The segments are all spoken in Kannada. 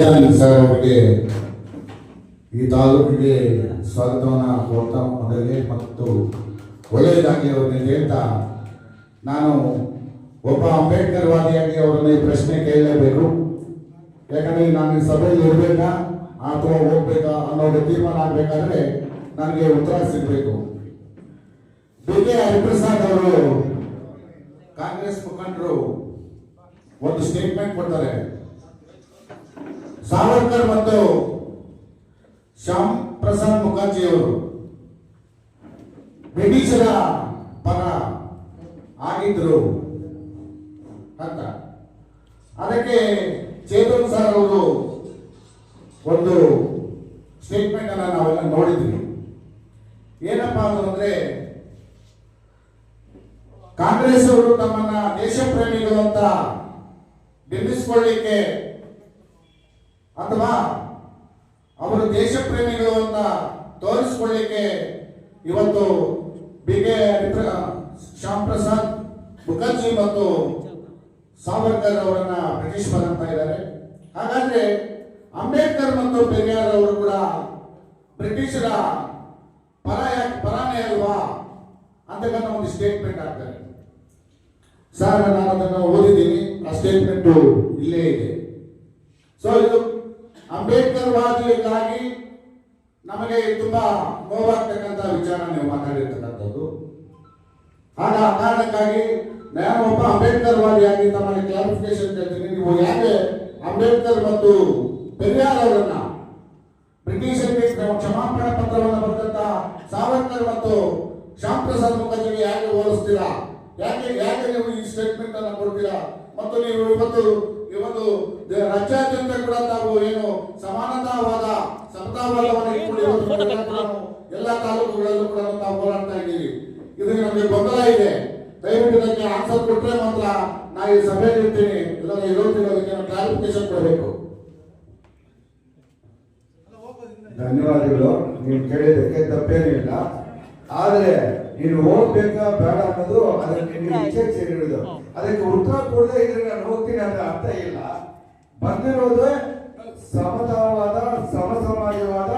ಸರ್ ಅವರಿಗೆ ಈ ತಾಲೂಕಿಗೆ ಸ್ವಾಗತವನ್ನು ಕೊಡ್ತಾ ಮೊದಲಿಗೆ ಮತ್ತು ಒಳ್ಳೆಯದಾಗಿ ಅವ್ರನ್ನ ಹೇಳ್ತಾ ನಾನು ಒಬ್ಬ ಅಂಬೇಡ್ಕರ್ ವಾದಿಯಾಗಿ ಅವರನ್ನ ಈ ಪ್ರಶ್ನೆ ಕೇಳಲೇಬೇಕು. ಯಾಕಂದ್ರೆ ನಾನು ಈ ಸಭೆಯಲ್ಲಿ ಇರಬೇಕಾ ಅಥವಾ ಹೋಗ್ಬೇಕಾ ಅನ್ನೋದು ತೀರ್ಮಾನ ಆಗಬೇಕಾದ್ರೆ ನನಗೆ ಉತ್ತರ ಸಿಗಬೇಕು. ಬಿ ಕೆ ಹರಿಪ್ರಸಾದ್ ಅವರು ಕಾಂಗ್ರೆಸ್ ಮುಖಂಡರು ಒಂದು ಸ್ಟೇಟ್ಮೆಂಟ್ ಕೊಡ್ತಾರೆ. ಸಾವರ್ಕರ್ ಮತ್ತು ಶ್ಯಾಮ್ ಪ್ರಸಾದ್ ಮುಖರ್ಜಿಯವರು ಬ್ರಿಟಿಷರ ಪರ ಆಗಿದ್ರು ಅಂತ. ಅದಕ್ಕೆ ಚೇತನ್ ಸರ್ ಅವರು ಒಂದು ಸ್ಟೇಟ್ಮೆಂಟ್ ಅನ್ನ ನಾವೆಲ್ಲ ನೋಡಿದ್ವಿ. ಏನಪ್ಪಾ ಅಂತಂದ್ರೆ ಕಾಂಗ್ರೆಸ್ ಅವರು ತಮ್ಮನ್ನ ದೇಶ ಪ್ರೇಮಿಗಳು ಅಂತ ಬಿಂಬಿಸ್ಕೊಳ್ಳಿಕ್ಕೆ ಅಥವಾ ಅವರು ದೇಶ ಪ್ರೇಮಿಗಳು ಅಂತ ತೋರಿಸ್ಕೊಳ್ಳಿಕ್ಕೆ ಇವತ್ತು ಬಿ ಕೆ ಶ್ಯಾಮ್ ಪ್ರಸಾದ್ ಮುಖರ್ಜಿ ಮತ್ತು ಸಾವರ್ಕರ್ ಅವರನ್ನ ಬ್ರಿಟಿಷ್ ಬರಂತ ಇದ್ದಾರೆ. ಹಾಗಾದ್ರೆ ಅಂಬೇಡ್ಕರ್ ಮತ್ತು ಪೆರಿಯಾರ್ ಅವರು ಕೂಡ ಬ್ರಿಟಿಷರ ಪರ ಪರಾನೇ ಅಲ್ವಾ ಅಂತಕ್ಕಂಥ ಒಂದು ಸ್ಟೇಟ್ಮೆಂಟ್ ಆಗ್ತಾರೆ ಸರ್, ನಾನು ಅದನ್ನು ಓದಿದ್ದೀನಿ. ಆ ಸ್ಟೇಟ್ಮೆಂಟು ಇಲ್ಲೇ ಇದು. ಅಂಬೇಡ್ಕರ್ ವಾದಿಗಾಗಿ ನಮಗೆ ತುಂಬಾ ನೋವಾಗ್ತಕ್ಕಂಥ ವಿಚಾರ ನೀವು ಮಾತಾಡಿರ್ತಕ್ಕಂಥದ್ದು. ಆಗ ಆ ಕಾರಣಕ್ಕಾಗಿ ನಾನು ಒಬ್ಬ ಅಂಬೇಡ್ಕರ್ ವಾದಿಯಾಗಿ ತಮ್ಮಲ್ಲಿ ಕ್ಲಾರಿಫಿಕೇಶನ್ ಕೇಳ್ತೀನಿ. ನೀವು ಯಾಕೆ ಅಂಬೇಡ್ಕರ್ ಮತ್ತು ಪೆರಿಯಾರ್ ಅವರನ್ನ ಬ್ರಿಟಿಷರಿಗೆ ಕ್ಷಮಾಪಣಾ ಪತ್ರವನ್ನು ಬರೆದಂತ ಸಾವರ್ಕರ್ ಮತ್ತು ಶ್ಯಾಮ್ ಪ್ರಸಾದ್ ಮುಖರ್ಜಿಗೆ ಯಾಕೆ ಹೋಲಿಸ್ತೀರಾ? ಯಾಕೆ ಯಾಕೆ ನೀವು ಈ ಸ್ಟೇಟ್ಮೆಂಟ್ ಅನ್ನು ಕೊಡ್ತೀರಾ? ಮತ್ತು ನೀವು ಇವತ್ತು ಇವತ್ತು ರಾಜ್ಯಾದ್ಯಂತ ಕೂಡ ನಾವು ಏನು ಸಮಾನತಾವಾದ ಸಮತಾವಾದವನ್ನು ಇಟ್ಕೊಂಡು ಎಲ್ಲ ತಾಲೂಕುಗಳಲ್ಲೂ ಕೂಡ ನಾವು ಹೋರಾಡ್ತಾ ಇದ್ದೀವಿ. ಇದಕ್ಕೆ ನಮಗೆ ಗೊಂದಲ ಇದೆ. ದಯವಿಟ್ಟು ನನಗೆ ಆನ್ಸರ್ ಕೊಟ್ಟರೆ ಮಾತ್ರ ನಾ ಈ ಸಭೆಯಲ್ಲಿ ಇರ್ತೀನಿ. ಇಲ್ಲ ಇರೋದಿಲ್ಲ ಅದಕ್ಕೆ ಕ್ಲಾರಿಫಿಕೇಶನ್ ಕೊಡಬೇಕು. ಧನ್ಯವಾದಗಳು. ನೀವು ಕೇಳಿದ್ದಕ್ಕೆ ತಪ್ಪೇನಿಲ್ಲ. ಆದರೆ ಆದ್ರೆ ನೀನು ಹೋಗ್ಬೇಕಾ ಬೇಡ ಅನ್ನೋದು ಅದಕ್ಕೆ ನೀವು ಇಚ್ಛೆಗೆ ಸೇರಿರೋದು. ಅದಕ್ಕೆ ಉತ್ತರ ಕೊಡದೆ ಇದ್ರೆ ನಾನು ಹೋಗ್ತೀನಿ ಅಂತ ಅರ್ಥ ಇಲ್ಲ. ಬಂದಿರೋದು ಸಮತಾವಾದ ಸಮಸಮಾಜವಾದ,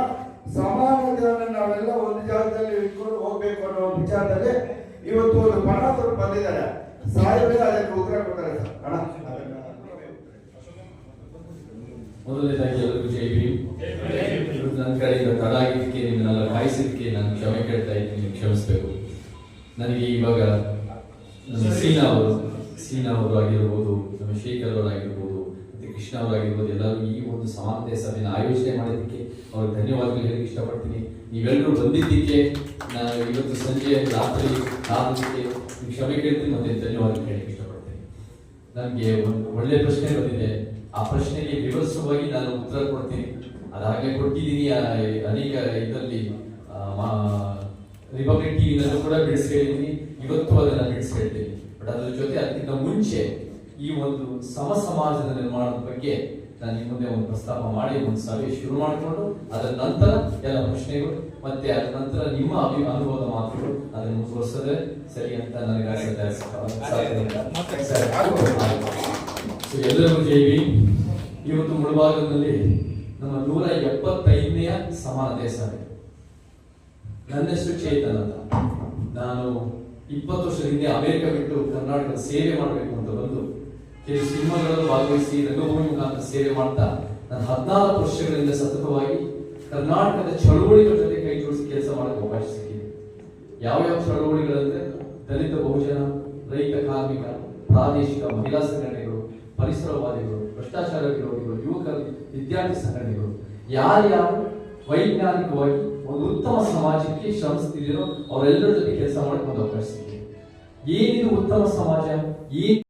ಸಮಾನತೆಯನ್ನು ನಾವೆಲ್ಲ ಒಂದು ಜಾಗದಲ್ಲಿ ಇಟ್ಕೊಂಡು ಹೋಗ್ಬೇಕು ಅನ್ನೋ ವಿಚಾರದಲ್ಲಿ ಇವತ್ತು ಒಂದು ಬಣ ತೊಗೊಂಡು ಬಂದಿದ್ದಾರೆ. ಸಾಹೇಬರೇ, ಅದಕ್ಕೆ ಉತ್ತರ ಕೊಡ್ತಾರೆ ಹಣ ಮೊದಲನೇದಾಗಿ ಎಲ್ಲರಿಗೂ ಜೈ ನನ್ನ ಕಡೆಯಿಂದ ತಡಾಗಿದ್ದಕ್ಕೆ, ನಿಮ್ಮನ್ನೆಲ್ಲ ಕಾಯಿಸಿದ್ದಕ್ಕೆ ನಾನು ಕ್ಷಮೆ ಕೇಳ್ತಾ ಇದ್ದೀನಿ ಕ್ಷಮಿಸ್ಬೇಕು. ನನಗೆ ಇವಾಗ ಸೀನಾ ಅವರು ಸೀನಾ ಅವರು ಆಗಿರ್ಬೋದು, ನಮ್ಮ ಶೇಖರ್ ಅವರಾಗಿರ್ಬೋದು ಮತ್ತೆ ಕೃಷ್ಣ ಅವರಾಗಿರ್ಬೋದು ಎಲ್ಲರೂ ಈ ಒಂದು ಸಮಾನತೆ ಸಭೆಯನ್ನು ಆಯೋಜನೆ ಮಾಡಿದ್ದಕ್ಕೆ ಅವ್ರಿಗೆ ಧನ್ಯವಾದಗಳು ಹೇಳಕ್ಕೆ ಇಷ್ಟಪಡ್ತೀನಿ. ನೀವೆಲ್ಲರೂ ಬಂದಿದ್ದಕ್ಕೆ ಇವತ್ತು ಸಂಜೆ ರಾತ್ರಿ ನಿಮ್ಗೆ ಕ್ಷಮೆ ಕೇಳ್ತೀನಿ ಮತ್ತೆ ಧನ್ಯವಾದ ಹೇಳಕ್ಕೆ ಇಷ್ಟಪಡ್ತೀನಿ. ನನಗೆ ಒಂದು ಒಳ್ಳೆ ಪ್ರಶ್ನೆ ಬಂದಿದೆ. ಆ ಪ್ರಶ್ನೆಗೆ ವಿವರಿಸವಾಗಿ ನಾನು ಉತ್ತರ ಕೊಡ್ತೀನಿ. ಅದಾಗಲೇ ಕೊಟ್ಟಿದ್ದೀನಿ. ಆ, ಅನೇಕ ಇದರಲ್ಲಿ ರಿಪಬ್ಲಿಕ್ ಟಿವಿನಲ್ಲೂ ಕೂಡ ಬಿಡಿಸ್ಕೇಳಿದ್ದೀನಿ ಇವತ್ತು ಅದನ್ನು ಬಿಡಿಸ್ಕೇಳ್ತೀನಿ ಬಟ್ ಅದ್ರ ಜೊತೆ ಅದಕ್ಕಿಂತ ಮುಂಚೆ ಈ ಒಂದು ಸಮ ಸಮಾಜದ ನಿರ್ಮಾಣದ ಬಗ್ಗೆ ನಾನು ಈ ಮುಂದೆ ಒಂದು ಪ್ರಸ್ತಾಪ ಮಾಡಿ ಒಂದು ಸಭೆ ಶುರು ಮಾಡಿಕೊಂಡು ಅದರ ನಂತರ ಎಲ್ಲ ಪ್ರಶ್ನೆಗಳು ಮತ್ತೆ ಅದರ ನಂತರ ನಿಮ್ಮ ಅಭಿ ಅನುಭವದ ಮಾತುಗಳು ಅದನ್ನು ಮುಂದುವರಿಸಿದ್ರೆ ಸರಿ ಅಂತ ನನಗೆ ಎಲ್ಲರಿಗೂ ಜೈವಿ ಇವತ್ತು ಮುಳಬಾಗದಲ್ಲಿ ನಮ್ಮ ನೂರ ಎಪ್ಪತ್ತೈದನೆಯ ಸಮಾನತೆ ಸಭೆ ನನ್ನ ಹೆಸರು ಚೇತನ್ ಅಂತ. ನಾನು ಇಪ್ಪತ್ತು ವರ್ಷದ ಹಿಂದೆ ಅಮೆರಿಕ ಬಿಟ್ಟು ಕರ್ನಾಟಕದ ಸೇವೆ ಮಾಡಬೇಕು ಅಂತ ಬಂದು ಕೆಲವು ಸಿನಿಮಾಗಳಲ್ಲಿ ಭಾಗವಹಿಸಿ ರಂಗಭೂಮಿ ಮುಖಾಂತರ ಸೇವೆ ಮಾಡ್ತಾ ನಾನು ಹದಿನಾಲ್ಕು ವರ್ಷಗಳಿಂದ ಸತತವಾಗಿ ಕರ್ನಾಟಕದ ಚಳುವಳಿಗಳ ಜೊತೆ ಕೈ ಜೋಡಿಸಿ ಕೆಲಸ ಮಾಡಕ್ಕೆ ಅವಕಾಶ ಸಿಕ್ಕಿದೆ. ಯಾವ ಚಳುವಳಿಗಳಂದ್ರೆ ದಲಿತ ಬಹುಜನ, ರೈತ ಕಾರ್ಮಿಕ, ಪ್ರಾದೇಶಿಕ ಮಹಿಳಾ ಸಂಘಟನೆಗಳು, ಪರಿಸರವಾದಿಗಳು ಭ್ರಷ್ಟಾಚಾರ ವಿರೋಧಿಗಳು ಯುವಕರ ವಿದ್ಯಾರ್ಥಿ ಸಂಘಟನೆಗಳು ಯಾರ್ಯಾರು ವೈಜ್ಞಾನಿಕವಾಗಿ ಒಂದು ಉತ್ತಮ ಸಮಾಜಕ್ಕೆ ಶ್ರಮಿಸ್ತಿದ್ದೀರೋ ಅವರೆಲ್ಲರ ಜೊತೆ ಕೆಲಸ ಮಾಡ್ಕೊಂಡು ಅವಕಾಶ ಸಿಕ್ಕಿದೆ. ಏನಿದು ಉತ್ತಮ ಸಮಾಜ? ಏನ್